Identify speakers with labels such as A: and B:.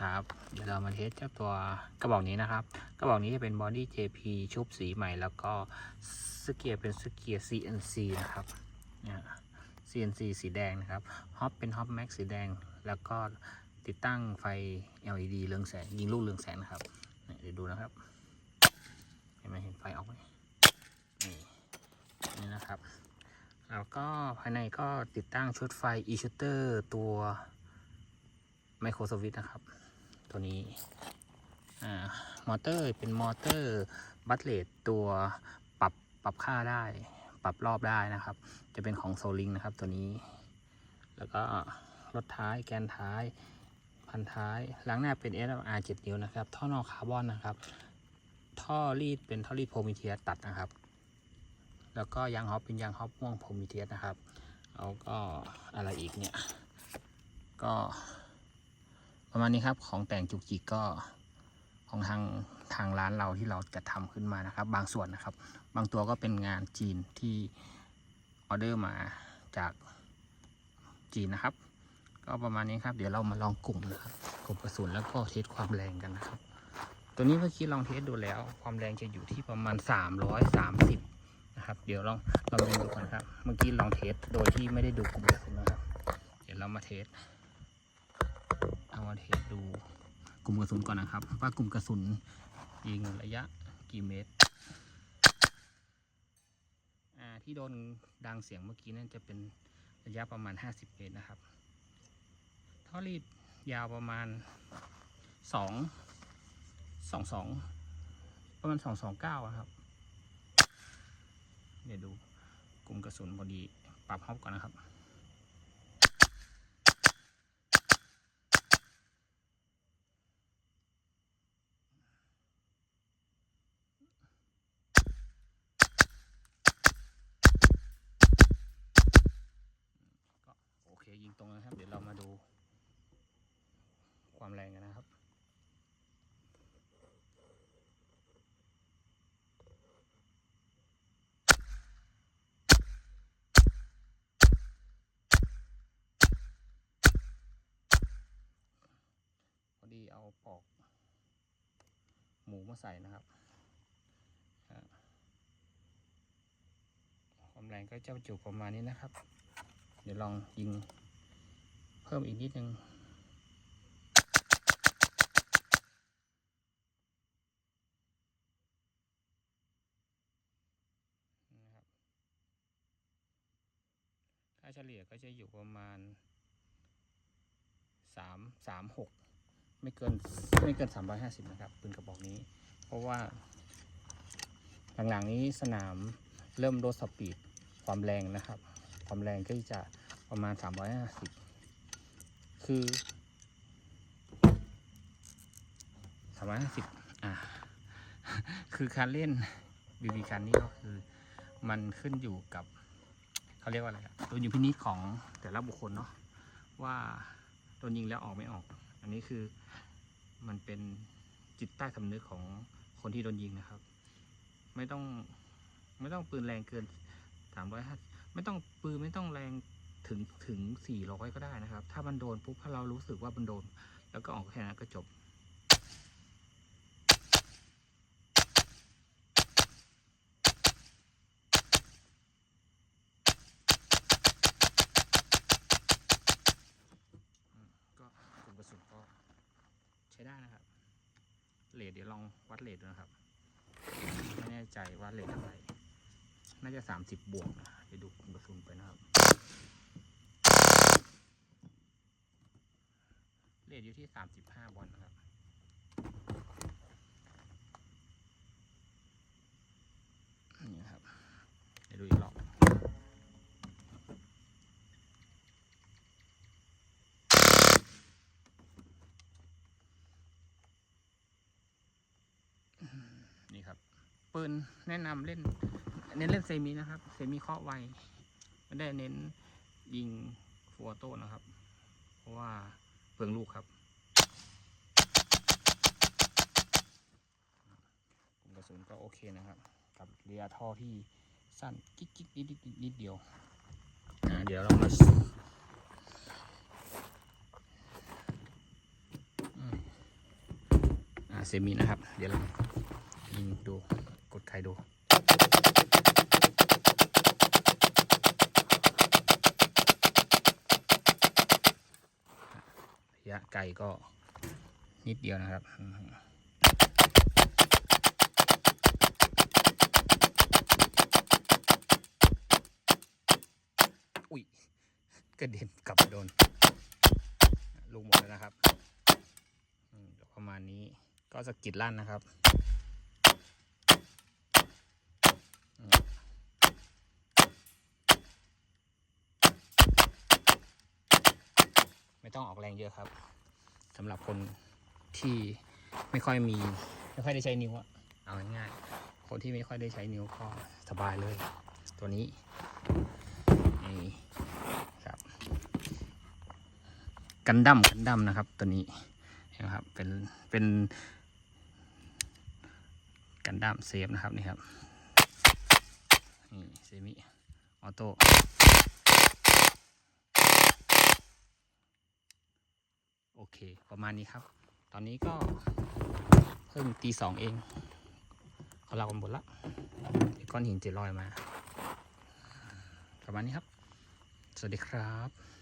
A: ครับเดี๋ยวเรามาเทสเจ้าตัวกระบอกนี้นะครับ กระบอกนี้จะเป็นบอดี้ JP ชุบสีใหม่ แล้วก็สเกียร์เป็นสเกียร์ CNC นะครับเนี่ย CNC สีแดงนะครับฮอปเป็นฮอปแม็กสีแดง แล้วก็ติดตั้งไฟ LED เรืองแสง ยิงลูกเรืองแสงนะครับเนี่ยเดี๋ยวดูนะครับ เห็นไหมเห็นไฟออกไหมนี่นี่นะครับแล้วก็ภายในก็ติดตั้งชุดไฟ e-shooter ตัวไมโครสวิตนะครับ ตัวนี้อ่ามอเตอร์เป็นมอเตอร์บัตเลตตัวปรับปรับค่าได้ ปรับรอบได้นะครับ จะเป็นของโซลิงนะครับตัวนี้ แล้วก็รถท้ายแกนท้าย พันท้ายล้างหน้าเป็น SLR 7 นิ้วนะครับ ท่อนอคาร์บอนนะครับ ท่อรีดเป็นท่อรีดโพรมิเทียตัดนะครับ แล้วก็ยางฮอปเป็นยางฮอปม่วงโพรมิเทียนะครับแล้วก็อะไรอีกเนี่ย ก็ ประมาณนี้ครับของแต่งจุกจิกก็ของทางทางร้านเราที่เราจะทำขึ้นมานะครับ บางส่วนนะครับ บางตัวก็เป็นงานจีนที่ออเดอร์มาจากจีนนะครับ ก็ประมาณนี้ครับ เดี๋ยวเรามาลองกลุ่มนะครับกลุ่มกระสุนแล้วก็เทสความแรงกันนะครับ ตัวนี้เมื่อกี้ลองเทสดูแล้ว ความแรงจะอยู่ที่ประมาณ 330 นะครับ เดี๋ยวลองลองดูก่อนครับ เมื่อกี้ลองเทสโดยที่ไม่ได้ดูกลุ่มกระสุนนะครับ เดี๋ยวเรามาเทส มาเทสดูกลุ่มกระสุนก่อนนะครับ ว่ากลุ่มกระสุนยิงระยะกี่เมตรที่โดนดังเสียงเมื่อกี้นั่นจะเป็นระยะประมาณ 50 เมตรนะครับท่อรีดยาวประมาณ 2 2 2 ประมาณ 2 2 9ครับ เดี๋ยวดูกลุ่มกระสุนพอดีปรับฮอปก่อนนะครับ ก็โอเค ยิงตรงนะครับ เดี๋ยวเรามาดู ความแรงกันนะครับพอดีเอาปอก หมูมาใส่นะครับความแรงก็จะอยู่ประมาณนี้นะครับ เดี๋ยวลองยิง พิ่มอีกนิดนึงค่าเฉลี่ยก็จะอยู่ประมาณสามสามหกไม่เกินไม่เกินสามร้อยห้าสิบนะครับปืนกระบอกนี้ เพราะว่าหลังๆนี้สนามเริ่มลดสปีดความแรงนะครับ ความแรงก็จะประมาณ 350 คือ350อ่า คือการเล่นบีบีการนี่ก็คือ มันขึ้นอยู่กับเขาเรียกว่าอะไรตัวอยู่พินิจของแต่ละบุคคลเนาะว่าโดนยิงแล้วออกไม่ออก อันนี้คือมันเป็นจิตใต้สำนึกของคนที่โดนยิงนะครับ ไม่ต้องไม่ต้องปืนแรงเกินสามร้อยห้าไม่ต้องปืนไม่ต้องแรง ถึงถึงสี่ร้อยก็ได้นะครับ ถ้ามันโดนปุ๊บถ้าเรารู้สึกว่ามันโดน แล้วก็ออกแค่นั้นก็จบก็กลุ่มกระสุนก็ใช้ได้นะครับเลทเดี๋ยวลองวัดเลทดูนะครับ ไม่แน่ใจว่าเลทเท่าไหร่น่าจะสามสิบบวกนะเดี๋ยวดูกลุ่มกระสุนไปนะครับ เลทอยู่ที่สามสิบห้าบอลนะครับ นี่ครับ เดี๋ยวดูอีกรอบนี่ครับ ปืนแนะนำเล่น เน้นเล่นเซมินะครับ เซมิเคาะไวไม่ได้เน้นยิงฟัวโต้นะครับ เพราะว่า เปลืองลูกครับ กลุ่มกระสุนก็โอเคนะครับ กับเรียท่อที่สั้นกิ๊กกิ๊กนิดนิดนิดนิดเดียวอ่าเดี๋ยวเรามาอืมอ่าเซมินะครับ เดี๋ยวเรายิงดู กดไข่ดู ระยะไกลก็นิดเดียวนะครับอุ้ยกระเด็นกลับโดนลูกหมดแล้วนะครับ ประมาณนี้ก็สะกิดลั่นนะครับ ไม่ต้องออกแรงเยอะครับสำหรับคนที่ไม่ค่อยมี ไม่ค่อยได้ใช้นิ้วอะเอาง่ายๆคนที่ไม่ค่อยได้ใช้นิ้วก็สบายเลย ตัวนี้นี่ครับกันดั้มกันดั้มนะครับ ตัวนี้นะครับเป็นเป็นกันดั้มเซฟนะครับนี่ครับนี่เซมิออโต้โอ เค ประมาณนี้ครับ ตอนนี้ก็เพิ่งตีสองเองเขาเรากันหมดละเก้อนหินจะลอยมา ประมาณนี้ครับ สวัสดีครับ